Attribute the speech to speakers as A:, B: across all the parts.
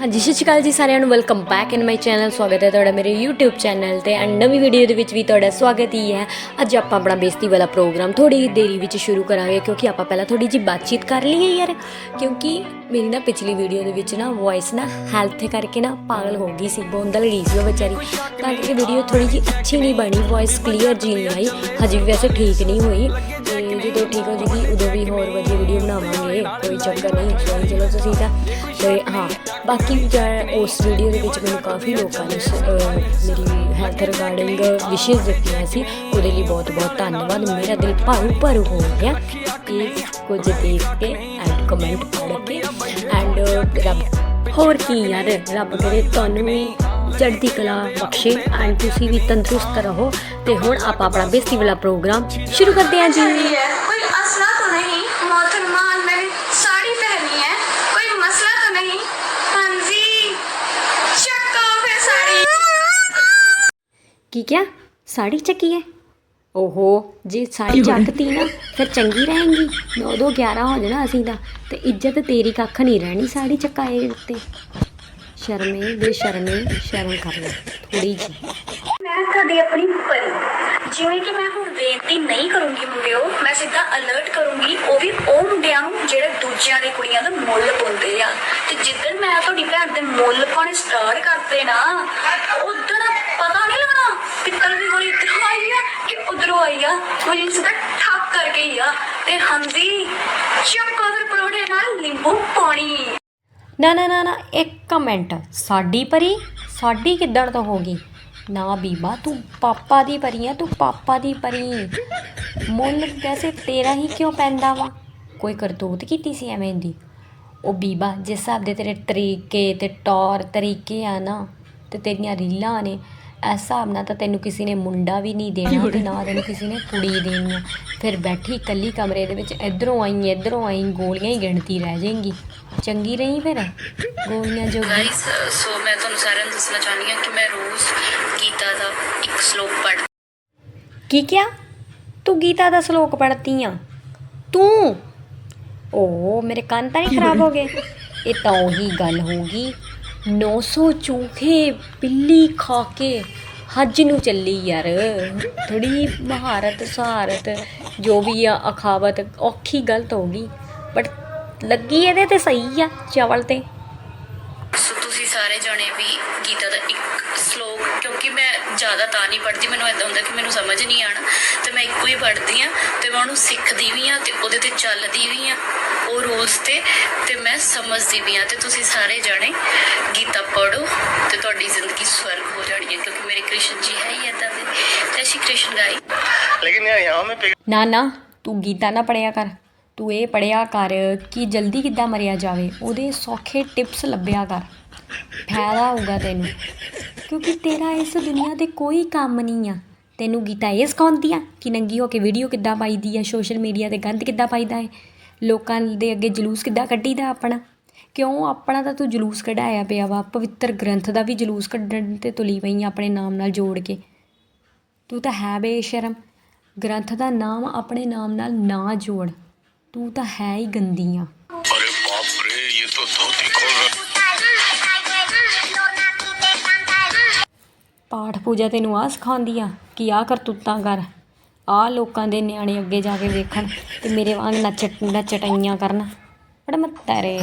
A: ਹਾਂਜੀ, ਸਤਿ ਸ਼੍ਰੀ ਅਕਾਲ ਜੀ ਸਾਰਿਆਂ ਨੂੰ। Welcome back in my channel ਸਵਾਗਤ ਹੈ ਤੁਹਾਡਾ ਮੇਰੇ YouTube ਚੈਨਲ ਤੇ। ਐਂਡ ਨਵੀਂ ਵੀਡੀਓ ਦੇ ਵਿੱਚ ਵੀ ਤੁਹਾਡਾ ਸਵਾਗਤ ਹੀ ਹੈ। ਅੱਜ ਆਪਾਂ ਆਪਣਾ ਬੇਇੱਜ਼ਤੀ ਵਾਲਾ ਪ੍ਰੋਗਰਾਮ ਥੋੜੀ ਹੀ ਦੇਰੀ ਵਿੱਚ ਸ਼ੁਰੂ ਕਰਾਂਗੇ, ਕਿਉਂਕਿ ਆਪਾਂ ਪਹਿਲਾਂ ਥੋੜੀ ਜੀ ਬਾਤਚੀਤ ਕਰ ਲਈਏ ਯਾਰ। ਕਿਉਂਕਿ ਮੇਰੀ ਨਾ ਪਿਛਲੀ ਵੀਡੀਓ ਦੇ ਵਿੱਚ ਨਾ ਵੌਇਸ ਨਾ ਹੈਲਥ ਕਰਕੇ ਨਾ ਪਾਗਲ ਹੋ ਗਈ ਸੀ, ਬੋਂਦਲ ਗਈ ਸੀ ਉਹ ਵਿਚਾਰੀ। ਤਾਂ ਕਰਕੇ ਵੀਡੀਓ ਥੋੜੀ ਜੀ ਅੱਛੀ ਨਹੀਂ ਬਣੀ ਵੌਇਸ ਕਲੀਅਰ ਜੀ ਨਹੀਂ ਆਈ। ਹਜੇ ਵੀ ਵੈਸੇ ਠੀਕ ਨਹੀਂ ਹੋਈ। ਤੇ ਠੀਕ ਹੋ ਜੇਗੀ, ਉਦੋਂ ਵੀ ਹੋਰ ਵਧੀਆ ਵੀਡੀਓ ਬਣਾਵਾਂਗੇ, ਕੋਈ ਚੱਕਰ ਨਹੀਂ, ਚਲੋ ਚਲੋ, ਤੁਸੀਂ ਤਾਂ, ਤੇ ਹਾਂ, ਬਾਕੀ ਜਿਹੜਾ ਉਸ ਵੀਡੀਓ ਦੇ ਵਿੱਚ ਮੈਨੂੰ ਕਾਫੀ ਲੋਕਾਂ ਨੇ ਮੇਰੀ ਹੈਲਥ ਰਿਗਾਰਡਿੰਗ ਵਿਸ਼ੇਸ ਦਿੱਤੀਆਂ ਸੀ, ਉਹਦੇ ਲਈ ਬਹੁਤ ਬਹੁਤ ਧੰਨਵਾਦ, ਮੇਰਾ ਦਿਲ ਭਰੂ ਭਰੂ ਹੋ ਗਿਆ ਇਹ ਕੁਝ ਦੇਖ ਕੇ ਐਂਡ ਕਮੈਂਟ ਪੜ੍ਹ ਕੇ ਐਂਡ ਰੱਬ, ਹੋਰ ਕੀ ਯਾਰ, ਰੱਬ ਕਰੇ, ਤੁਹਾਨੂੰ ਵੀ ਚੜ੍ਹਦੀ ਕਲਾ ਬਖਸ਼ੇ ਐਂਡ ਤੁਸੀਂ ਵੀ ਤੰਦਰੁਸਤ ਰਹੋ ਤੇ ਹੁਣ ਆਪਾਂ ਆਪਣਾ ਬੇਸਤੀ ਵਾਲਾ ਪ੍ਰੋਗਰਾਮ ਸ਼ੁਰੂ ਕਰਦੇ ਹਾਂ ਜੀ। ਕੀ ਕਿਆ ਸਾੜੀ ਚੱਕੀ ਹੈ? ਓਹੋ ਜੇ ਸਾਰੀ ਚੱਕਤੀ ਨਾ ਫਿਰ ਚੰਗੀ ਰਹੇਗੀ। 9 2 11 ਹੋ ਜਾਣਾ ਅਸੀਂ ਦਾ ਤੇ ਇੱਜ਼ਤ ਤੇਰੀ ਕੱਖ ਨਹੀਂ ਰਹਿਣੀ ਸਾੜੀ ਚੱਕਾਏ ਉੱਤੇ। ਸ਼ਰਮੇ, ਬੇਸ਼ਰਮੇ, ਸ਼ਰਮ ਕਰ ਥੋੜੀ ਜੀ
B: ਮੈਂ ਤੁਹਾਡੀ ਆਪਣੀ ਪਰੀ। ਜਿਵੇਂ ਕਿ ਮੈਂ ਹੁਣ ਬੇਨਤੀ ਨਹੀਂ ਕਰੂੰਗੀ ਮੁੰਡਿਓ, ਮੈਂ ਸਿੱਧਾ ਅਲਰਟ ਕਰੂੰਗੀ, ਉਹ ਵੀ ਉਹ ਮੁੰਡਿਆਂ ਨੂੰ ਜਿਹੜੇ ਦੂਜਿਆਂ ਦੇ ਕੁੜੀਆਂ ਦਾ ਮੁੱਲ ਪਾਉਂਦੇ ਆ। ਤੇ ਜਿੱਦਣ ਮੈਂ ਤੁਹਾਡੀ ਭੈਣ ਦੇ ਮੁੱਲ ਪਾਉਣੇ ਸਟਾਰਟ ਕਰਤੇ ਨਾ, ਉਦੋਂ ਪਤਾ ਨਹੀਂ ਲੱਗਣਾ ਪਿੱਤਲ ਦੀ ਗੋਲੀ ਇੱਧਰੋਂ ਆਈ ਆ ਕਿ ਉਧਰੋਂ ਆਈ ਆ। ਉਹ ਸਿੱਧਾ ਠੱਕ ਕਰਕੇ ਹੀ ਆ। ਤੇ ਹਾਂਜੀ, ਚੱਕੋ ਫਿਰ ਪਰੋੜੇ ਨਾਲ ਨਿੰਬੂ ਪਾਣੀ।
A: ਨਾ ਨਾ ਨਾ ਨਾ, ਇੱਕ ਮਿੰਟ ਸਾਡੀ ਪਰੀ, ਸਾਡੀ ਕਿੱਦਣ ਤੋਂ ਹੋ ਗਈ? ਨਾ ਬੀਬਾ, ਤੂੰ ਪਾਪਾ ਦੀ ਪਰੀ ਆ, ਤੂੰ ਪਾਪਾ ਦੀ ਪਰੀ। ਮੁੱਲ ਵੈਸੇ ਤੇਰਾ ਹੀ ਕਿਉਂ ਪੈਂਦਾ ਵਾ? ਕੋਈ ਕਰਤੂਤ ਕੀਤੀ ਸੀ ਐਵੇਂ ਦੀ? ਉਹ ਬੀਬਾ, ਜਿਸ ਹਿਸਾਬ ਦੇ ਤੇਰੇ ਤਰੀਕੇ ਤੇ ਟੌਰ ਤਰੀਕੇ ਆ ਨਾ, ਤੇ ਤੇਰੀਆਂ ਰੀਲਾਂ ਨੇ, ਇਸ ਹਿਸਾਬ ਨਾਲ ਤਾਂ ਤੈਨੂੰ ਕਿਸੇ ਨੇ ਮੁੰਡਾ ਵੀ ਨਹੀਂ ਦੇਣਾ ਤੇ ਨਾ ਤੈਨੂੰ ਕਿਸੇ ਨੇ ਕੁੜੀ ਦੇਣੀ ਆ। ਫਿਰ ਬੈਠੀ ਇਕੱਲੀ ਕਮਰੇ ਦੇ ਵਿੱਚ, ਇਧਰੋਂ ਆਈ ਇਧਰੋਂ ਆਈ, ਗੋਲੀਆਂ ਹੀ ਗਿਣਤੀ ਰਹਿ ਜਾਏਗੀ। ਚੰਗੀ ਰਹੀ ਫਿਰ? ਗੋਲੀਆਂ ਜੋਗੀ
C: ਗਾਇਸ ਸੋ ਮੈਂ ਤੁਹਾਨੂੰ ਸਾਰਿਆਂ ਨੂੰ ਦੱਸਣਾ ਚਾਹੁੰਦੀ ਹਾਂ ਕਿ ਮੈਂ ਰੋਜ਼ ਗੀਤਾ ਦਾ ਇੱਕ ਸ਼ਲੋਕ ਪੜ੍ਹ
A: ਕੀ ਕਿਹਾ? ਤੂੰ ਗੀਤਾ ਦਾ ਸ਼ਲੋਕ ਪੜ੍ਹਤੀ ਆ। ਤੂੰ? ਓ ਮੇਰੇ ਕੰਨ ਤਾਂ ਨਹੀਂ ਖਰਾਬ ਹੋ ਗਏ। ਇਹ ਤਾਂ ਉਹੀ ਗੱਲ ਹੋਗੀ 900 ਚੂਹੇ ਬਿੱਲੀ ਖਾ ਕੇ ਹੱਜ ਨੂੰ ਚੱਲੀ ਯਾਰ। ਥੋੜੀ ਮਹਾਰਤ ਸਹਾਰਤ ਜੋ ਵੀ ਆ ਅਖਾਵਤ ਔਖੀ ਗਲਤ ਹੋ ਗਈ। ਬਟ ਲੱਗੀ ਇਹਦੇ ਤੇ ਸਹੀ ਆ ਚਾਵਲ ਤੇ।
C: ਸੋ ਤੁਸੀਂ ਸਾਰੇ ਜਣੇ ਵੀ ਗੀਤਾ ਦਾ ਇੱਕ ਸ਼ਲੋਕ ਕਿਉਂਕਿ ਮੈਂ ਜ਼ਿਆਦਾ ਤਾਂ ਨਹੀਂ ਪੜ੍ਹਦੀ ਮੈਨੂੰ ਇਦਾਂ ਹੁੰਦਾ ਕਿ ਮੈਨੂੰ ਸਮਝ ਨਹੀਂ ਆਣਾ ਤੇ ਮੈਂ ਇੱਕੋ ਹੀ ਪੜ੍ਹਦੀ ਆ ਤੇ ਮੈਂ ਉਹਨੂੰ ਸਿੱਖਦੀ ਵੀ ਆ ਤੇ ਉਹਦੇ ਤੇ ਚੱਲਦੀ ਵੀ ਆ ਉਹ ਰੂਲਸ ਤੇ ਤੇ ਮੈਂ ਸਮਝਦੀ ਵੀ ਆ ਤੇ ਤੁਸੀਂ ਸਾਰੇ ਜਣੇ ਗੀਤਾ ਪੜੋ ਤੇ ਤੁਹਾਡੀ ਜ਼ਿੰਦਗੀ ਸਵਰਗ ਹੋ ਜਾਣੀ ਹੈ ਕਿਉਂਕਿ ਮੇਰੇ ਕ੍ਰਿਸ਼ਨ ਜੀ ਹੈ ਹੀ ਇਦਾਂ ਦੇ। ਜੈ ਸ਼੍ਰੀ ਕ੍ਰਿਸ਼ਨ ਗਾਈ
D: ਲੇਕਿਨ ਯਾਰ ਯਹਾਂ ਮੈਂ
A: ਨਾ ਨਾ ਤੂੰ ਗੀਤਾ ਨਾ ਪੜਿਆ ਕਰ। ਤੂੰ ਇਹ ਪੜਿਆ ਕਰ ਕਿ ਜਲਦੀ ਕਿੱਦਾਂ ਮਰਿਆ ਜਾਵੇ, ਉਹਦੇ ਸੌਖੇ ਟਿਪਸ ਲੱਭਿਆ ਕਰ। ਫਾਇਦਾ ਹੋਊਗਾ ਤੈਨੂੰ। ਕਿਉਂਕਿ ਤੇਰਾ ਇਸ ਦੁਨੀਆ ਤੇ ਕੋਈ ਕੰਮ ਨਹੀਂ ਆ। ਤੈਨੂੰ ਗੀਤਾ ਇਹ ਸਿਖਾਉਂਦੀ ਆ ਕਿ ਨੰਗੀ ਹੋ ਕੇ ਵੀਡੀਓ ਕਿੱਦਾਂ ਪਾਈਦੀ ਆ ਸੋਸ਼ਲ ਮੀਡੀਆ ਤੇ ਗੰਦ ਕਿੱਦਾਂ ਪਾਈਦਾ ਹੈ ਲੋਕਾਂ ਦੇ ਅੱਗੇ ਜਲੂਸ ਕਿੱਦਾਂ ਕੱਢੀਦਾ ਆਪਣਾ? ਕਿਉਂ? ਆਪਣਾ ਤਾਂ ਤੂੰ ਜਲੂਸ ਕਢਾਇਆ ਪਿਆ ਵਾ। ਪਵਿੱਤਰ ਗ੍ਰੰਥ ਦਾ ਵੀ ਜਲੂਸ ਕੱਢਣ ਤੇ ਤੁਲੀ ਪਈ ਆਂ ਆਪਣੇ ਨਾਮ ਨਾਲ ਜੋੜ ਕੇ। ਤੂੰ ਤਾਂ ਹੈ ਬੇਸ਼ਰਮ। ਗ੍ਰੰਥ ਦਾ ਨਾਮ ਆਪਣੇ ਨਾਮ ਨਾਲ ਨਾ ਜੋੜ। ਤੂੰ ਤਾਂ ਹੈ ਹੀ ਗੰਦੀ ਆ
D: अरे बाप रे ये तो धोती खोल रहा
A: ਪਾਠ ਪੂਜਾ ਤੈਨੂੰ ਆ ਸਿਖਾਉਂਦੀ ਆ ਕਿ ਆ ਕਰਤੂਤਾਂ ਕਰ ਆ ਲੋਕਾਂ ਦੇ ਨਿਆਣੇ ਅੱਗੇ ਜਾ ਕੇ ਵੇਖਣ ਤੇ ਮੇਰੇ ਵਾਂਗ ਨੱਚ ਨੱਚਟਾਈਆਂ ਕਰਨ ਬੜਾ ਮੱਤਰੇ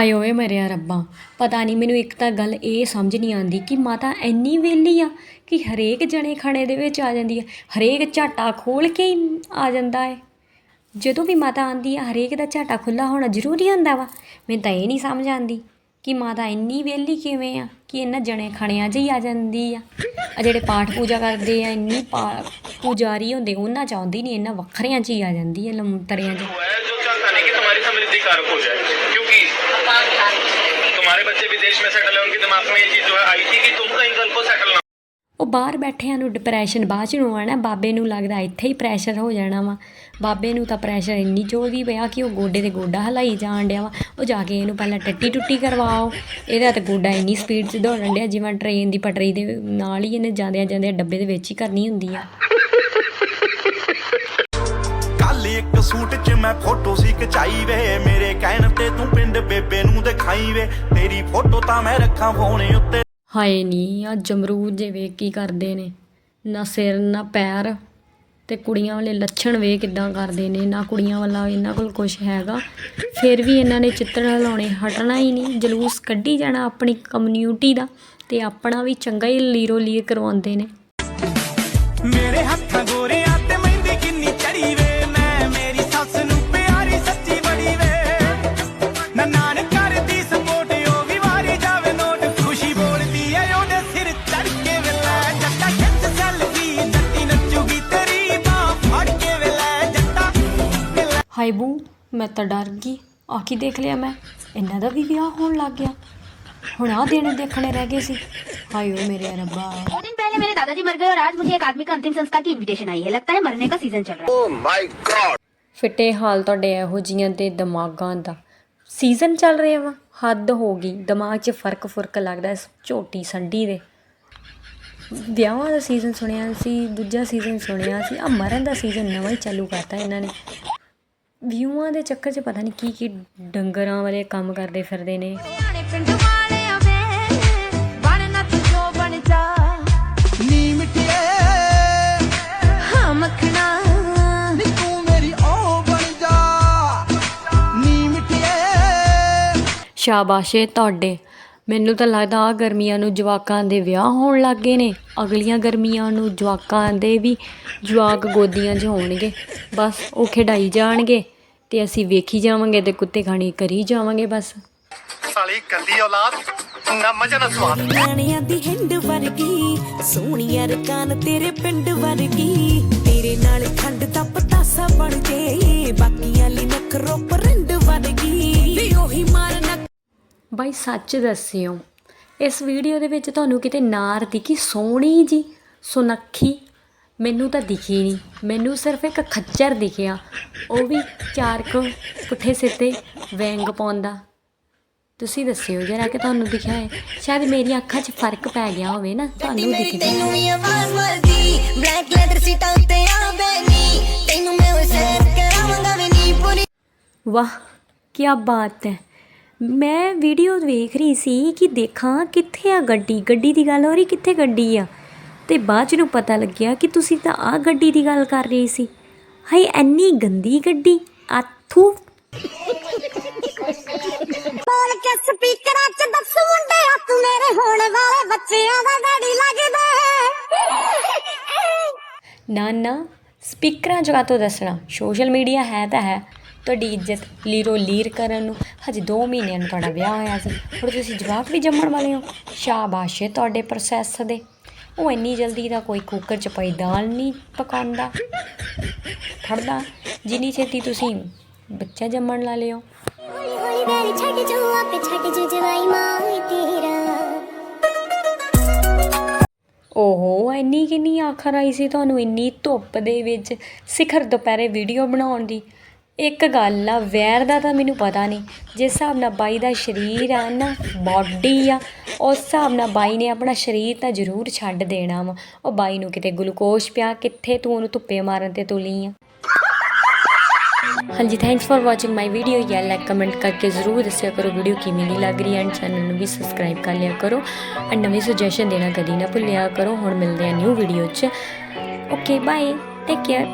A: ਹਾਏ ਓਏ ਮਰਿਆ ਰੱਬਾ। ਪਤਾ ਨਹੀਂ ਮੈਨੂੰ ਇੱਕ ਤਾਂ ਗੱਲ ਇਹ ਸਮਝ ਨਹੀਂ ਆਉਂਦੀ ਕਿ ਮਾਤਾ ਇੰਨੀ ਵੇਲੀ ਆ ਕਿ ਹਰੇਕ ਜਣੇ ਖਣੇ ਦੇ ਵਿੱਚ ਆ ਜਾਂਦੀ ਹੈ ਹਰੇਕ ਝਾਟਾ ਖੋਲ ਕੇ ਹੀ ਆ ਜਾਂਦਾ ਹੈ ਜਦੋਂ ਵੀ ਮਾਤਾ ਆਂਦੀ ਆ, ਹਰੇਕ ਦਾ ਝਾਟਾ ਖੁੱਲਾ ਹੋਣਾ ਜ਼ਰੂਰੀ ਹੁੰਦਾ ਵਾ। ਮੈਨੂੰ ਤਾਂ ਇਹ ਨਹੀਂ ਸਮਝ ਆਉਂਦੀ ਕਿ ਮਾਤਾ ਇੰਨੀ ਵੇਲੀ ਕਿਵੇਂ ਆ ਕਿ ਇਹਨਾਂ ਜਣੇ ਖਣਿਆਂ 'ਚ ਹੀ ਆ ਜਾਂਦੀ ਆ। ਆ ਜਿਹੜੇ ਪਾਠ ਪੂਜਾ ਕਰਦੇ ਆ, ਇੰਨੀ ਪਾ- ਪੁਜਾਰੀ ਹੁੰਦੇ, ਉਹਨਾਂ ਚ ਆਉਂਦੀ ਨਹੀਂ ਇਹਨਾਂ ਵੱਖਰਿਆਂ 'ਚ ਹੀ ਆ ਜਾਂਦੀ ਆ ਲੰਤਰਿਆਂ 'ਚ।
D: हुआ है जो चाहता नहीं कि तुम्हारी समृद्धि कारक हो जाए क्योंकि तुम्हारे बच्चे विदेश में सेटल है उनके दिमाग में ये चीज जो है आई थी कि तुम कहीं कल को सेटल ना
A: ਉਹ ਬਾਹਰ ਬੈਠਿਆਂ ਨੂੰ ਡਿਪਰੈਸ਼ਨ ਬਾਅਦ ਚ ਨੂੰ ਆਣਾ ਬਾਬੇ ਨੂੰ ਲੱਗਦਾ ਇੱਥੇ ਹੀ ਪ੍ਰੈਸ਼ਰ ਹੋ ਜਾਣਾ ਵਾ ਬਾਬੇ ਨੂੰ ਤਾਂ ਪ੍ਰੈਸ਼ਰ ਇੰਨੀ ਜ਼ੋਰ ਪਿਆ ਕਿ ਉਹ ਗੋਡੇ ਤੇ ਗੋਡਾ ਹਲਾਈ ਜਾਣ ਡਿਆ ਵਾ ਉਹ ਜਾ ਕੇ ਇਹਨੂੰ ਪਹਿਲਾਂ ਟੱਟੀ ਟੁੱਟੀ ਕਰਵਾਓ ਇਹਦਾ ਤਾਂ ਗੋਡਾ ਇੰਨੀ ਸਪੀਡ 'ਚ ਦੌੜਨ ਡਿਆ ਜਿਵੇਂ ਟ੍ਰੇਨ ਦੀ ਪਟਰੀ ਦੇ ਨਾਲ ਹੀ ਇਹਨੇ ਜਾਂਦਿਆਂ ਜਾਂਦਿਆਂ ਡੱਬੇ ਦੇ ਵਿੱਚ ਹੀ ਕਰਨੀ ਹੁੰਦੀ ਆ
E: ਸੂਟ 'ਚ ਮੈਂ ਫੋਟੋ ਸੀ ਖਚਾਈ ਵੇ। ਮੇਰੇ ਕਹਿਣ ਤੇ ਤੂੰ ਪਿੰਡ ਬੇਬੇ ਨੂੰ ਦਿਖਾਈ ਵੇ। ਤੇਰੀ ਫੋਟੋ ਤਾਂ ਮੈਂ ਰੱਖਾਂ ਫੋਨ ਉੱਤੇ।
A: ਹਾਏ ਨੀ ਆ ਜਮਰੂਦ ਜੇ ਵੇਖ ਕੀ ਕਰਦੇ ਨੇ। ਨਾ ਸਿਰ ਨਾ ਪੈਰ। ਤੇ ਕੁੜੀਆਂ ਵਾਲੇ ਲੱਛਣ ਵੇ ਕਿਦਾਂ ਕਰਦੇ ਨੇ। ਨਾ ਕੁੜੀਆਂ ਵਾਲਾ ਇਹਨਾਂ ਕੋਲ ਕੁਝ ਹੈਗਾ। ਫਿਰ ਵੀ ਇਹਨਾਂ ਨੇ ਚਿੱਤਰ ਹਲਾਉਣੇ ਹਟਣਾ ਹੀ ਨਹੀਂ ਜਲੂਸ ਕੱਢੀ ਜਾਣਾ ਆਪਣੀ ਕਮਿਊਨਿਟੀ ਦਾ ਤੇ ਆਪਣਾ ਵੀ ਚੰਗਾ ਹੀ ਲੀਰੋ ਲੀਰ ਕਰਵਾਉਂਦੇ ਨੇ।
E: ਮੇਰੇ ਹੱਥਾਂ ਗੋਰਿਆਂ ਤਾਂ
A: ਡਰ ਗਈ ਆ ਕੀ ਦੇਖ ਲਿਆ ਮੈਂ ਇਹਨਾਂ ਦਾ ਵੀ ਵਿਆਹ ਹੋਣ ਲੱਗ ਗਿਆ ਹੁਣ ਆ ਦਿਨ ਦੇਖਣੇ ਰਹਿ ਗਏ ਸੀ ਹਾਏ ਓ ਮੇਰੇ ਰੱਬਾ
F: दो दिन पहले मेरे दादाजी मर गए और आज मुझे एक आदमी का अंतिम संस्कार की इनविटेशन आई है लगता है मरने का सीजन चल रहा है
A: ਫਿੱਟੇ ਹਾਲ ਤੁਹਾਡੇ ਇਹੋ ਜੀਆਂ ਦੇ ਦਿਮਾਗਾਂ ਦਾ ਸੀਜ਼ਨ ਚੱਲ ਰਿਹਾ ਵਾ ਹੱਦ ਹੋ ਗਈ ਦਿਮਾਗ 'ਚ ਫਰਕ ਫੁਰਕ ਲੱਗਦਾ ਇਸ ਝੋਟੀ ਸੰਡੀ ਦੇ ਵਿਆਹਾਂ ਦਾ ਸੀਜ਼ਨ ਸੁਣਿਆ ਸੀ ਦੂਜਾ ਸੀਜ਼ਨ ਸੁਣਿਆ ਸੀ ਆ ਮਰਨ ਦਾ ਸੀਜ਼ਨ ਨਵਾਂ ਹੀ ਚਾਲੂ ਕਰਤਾ ਇਹਨਾਂ ਨੇ ਵਿਊਆਂ ਦੇ ਚੱਕਰ 'ਚ ਪਤਾ ਨਹੀਂ ਕੀ ਕੀ ਡੰਗਰਾਂ ਵਾਲੇ ਕੰਮ ਕਰਦੇ ਫਿਰਦੇ ਨੇ।
G: ਹਰਿਆਣੇ ਪਿੰਡ ਵਾਲਿਆਂ ਵੇ ਬਣ ਨਾ ਤੂੰ ਜੋ ਬਣ ਜਾ।
E: ਨੀ ਮਿੱਟੀਏ
G: ਹਾਂ ਮੱਖਣਾ।
E: ਨੀ ਤੂੰ ਮੇਰੀ ਉਹ ਬਣ ਜਾ। ਨੀ ਮਿੱਟੀਏ
A: ਸ਼ਾਬਾਸ਼ੇ ਤੁਹਾਡੇ। ਮੈਨੂੰ ਤਾਂ ਲੱਗਦਾ ਆ ਗਰਮੀਆਂ ਨੂੰ ਜਵਾਕਾਂ ਦੇ ਵਿਆਹ ਹੋਣ ਲੱਗ ਗਏ ਨੇ। ਅਗਲੀਆਂ ਗਰਮੀਆਂ ਨੂੰ ਜਵਾਕਾਂ ਦੇ ਵੀ ਜਵਾਕ ਗੋਦੀਆਂ 'ਚ ਹੋਣਗੇ। ਬਸ ਉਹ ਖਿਡਾਈ ਜਾਣਗੇ ਤੇ ਅਸੀਂ ਵੇਖੀ ਜਾਵਾਂਗੇ ਤੇ ਕੁੱਤੇ ਖਾਣੀ ਕਰੀ ਜਾਵਾਂਗੇ ਬਸ।
E: ਸਾਲੀ ਗੰਦੀ ਔਲਾਦ ਨਾ ਮਜ਼ਾ ਨਾ ਸਵਾਦ।
G: ਰਾਣੀਆਂ ਦੀ ਹਿੰਡ ਵਰਗੀ ਸੋਹਣੀਆਂ ਰਕਾਨ ਤੇਰੇ ਪਿੰਡ ਵਰਗੀ। ਤੇਰੇ ਨਾਲ ਖੰਡ ਦਾ
A: ਬਾਈ ਸੱਚ ਦੱਸਿਓ। ਇਸ ਵੀਡੀਓ ਦੇ ਵਿੱਚ ਤੁਹਾਨੂੰ ਕਿਤੇ ਨਾਰ ਦਿਖੀ ਸੋਹਣੀ ਜੀ ਸੁਨੱਖੀ। ਮੈਨੂੰ ਤਾਂ ਦਿਖੀ ਨਹੀਂ। ਮੈਨੂੰ ਸਿਰਫ ਇੱਕ ਖੱਚਰ ਦਿਖਿਆ। ਉਹ ਵੀ ਚਾਰ ਕੁ ਪੁੱਠੇ ਸਿੱਧੇ ਵੈਂਗ ਪਾਉਂਦਾ। ਤੁਸੀਂ ਦੱਸਿਓ ਜਰਾ ਕਿ ਤੁਹਾਨੂੰ ਦਿਖਿਆ ਹੈ ਸ਼ਾਇਦ ਮੇਰੀਆਂ ਅੱਖਾਂ 'ਚ ਫ਼ਰਕ ਪੈ ਗਿਆ ਹੋਵੇ ਨਾ। ਤੁਹਾਨੂੰ ਦਿਖ ਗਿਆ
H: ਤੈਨੂੰ ਵੀ ਆਵਾਜ਼ ਮਰਦੀ। ਬਲੈਕ ਲੈਦਰ ਸੀਟਾਂ ਉੱਤੇ ਆ ਬੈਨੀ ਤੈਨੂੰ ਮੈਂ ਉਹ ਸੈਰ ਕਰਾਵਾਂਗਾ ਵੀ ਨਹੀਂ ਪੂਰੀ
A: ਵਾਹ ਕੀ ਬਾਤ ਹੈ। ਮੈਂ ਵੀਡੀਓ ਵੇਖ ਰਹੀ ਸੀ ਕਿ ਦੇਖਾਂ ਕਿੱਥੇ ਆ ਗੱਡੀ ਗੱਡੀ ਦੀ ਗੱਲ ਹੋ ਰਹੀ ਕਿੱਥੇ ਗੱਡੀ ਆ? ਤੇ ਬਾਅਦ ਚ ਨੂੰ ਪਤਾ ਲੱਗਿਆ ਕਿ ਤੁਸੀਂ ਤਾਂ ਆ ਗੱਡੀ ਦੀ ਗੱਲ ਕਰ ਰਹੀ ਸੀ। ਹਾਏ ਐਨੀ ਗੰਦੀ ਗੱਡੀ ਆਥੂ।
H: ਬੋਲ ਕੇ ਸਪੀਕਰਾਂ 'ਚ ਦੱਸ ਮੁੰਡਿਆ ਤੂੰ ਮੇਰੇ ਹੋਣ ਵਾਲੇ ਬੱਚਿਆਂ ਦਾ ਡੈਡੀ ਲੱਗਦਾ
A: ਨਾ ਨਾ ਸਪੀਕਰਾਂ ਜਗਾ ਤੋਂ ਦੱਸਣਾ। ਸੋਸ਼ਲ ਮੀਡੀਆ ਹੈ ਤਾਂ ਹੈ। ਤੁਹਾਡੀ ਇੱਜ਼ਤ ਲੀਰੋ ਲੀਰ ਕਰਨ ਨੂੰ। ਹਜੇ 2 ਮਹੀਨਿਆਂ ਨੂੰ ਤੁਹਾਡਾ ਵਿਆਹ ਹੋਇਆ ਸੀ। ਹੁਣ ਤੁਸੀਂ ਜਵਾਕ ਵੀ ਜੰਮਣ ਵਾਲੇ ਹੋ। ਸ਼ਾਬਾਸ਼ ਏ ਤੁਹਾਡੇ ਪ੍ਰੋਸੈਸ ਦੇ। ਉਹ ਇੰਨੀ ਜਲਦੀ ਦਾ ਕੋਈ ਕੁੱਕਰ 'ਚ ਪਈ ਦਾਲ ਨਹੀਂ ਪਕਾਉਂਦਾ। ਖੜਦਾ। ਜਿੰਨੀ ਛੇਤੀ ਤੁਸੀਂ ਬੱਚਾ ਜੰਮਣ ਲਾ ਲਿਓ
H: ਹੌਲੀ ਹੌਲੀ ਵੈਰੀ ਛੱਡ ਜੋ ਆਪੇ ਛੱਡ ਜੋ ਜਵਾਈ ਮਾਂ ਤੇਰਾ।
A: ਓਹੋ ਇੰਨੀ ਕਿੰਨੀ ਆਖਰ ਆਈ ਸੀ ਤੁਹਾਨੂੰ? ਇੰਨੀ ਧੁੱਪ ਦੇ ਵਿੱਚ ਸਿਖਰ ਦੁਪਹਿਰੇ ਵੀਡੀਓ ਬਣਾਉਣ ਦੀ। ਇੱਕ ਗੱਲ ਆ, ਵੈਰ ਦਾ ਤਾਂ ਮੈਨੂੰ ਪਤਾ ਨਹੀਂ। ਜਿਸ ਹਿਸਾਬ ਨਾਲ ਬਾਈ ਦਾ ਸਰੀਰ ਆ, ਨਾ ਬਾਡੀ ਆ, ਉਸ ਹਿਸਾਬ ਨਾਲ ਬਾਈ ਨੇ ਆਪਣਾ ਸਰੀਰ ਤਾਂ ਜ਼ਰੂਰ ਛੱਡ ਦੇਣਾ ਵਾ। ਉਹ ਬਾਈ ਨੂੰ ਕਿਤੇ ਗਲੂਕੋਸ਼ ਪਿਆ, ਕਿੱਥੇ ਤੂੰ ਉਹਨੂੰ ਧੁੱਪੇ ਮਾਰਨ ਤੇ ਤੁਲੀ ਆ? ਹਾਂਜੀ thanks for watching my video ਯਾ ਲਾਈਕ ਕਮੈਂਟ ਕਰਕੇ ਜ਼ਰੂਰ ਦੱਸਿਆ ਕਰੋ ਵੀਡੀਓ ਕਿਵੇਂ ਦੀ ਲੱਗ ਰਹੀ ਹੈ ਐਂਡ ਚੈਨਲ ਨੂੰ ਵੀ ਸਬਸਕ੍ਰਾਈਬ ਕਰ ਲਿਆ ਕਰੋ। ਐਂਡ ਨਵੀਂ ਸੁਜੈਸ਼ਨ ਦੇਣਾ ਕਦੀ ਨਾ ਭੁੱਲਿਆ ਕਰੋ। ਹੁਣ ਮਿਲਦੇ ਆ ਨਿਊ ਵੀਡੀਓ 'ਚ। Okay bye take care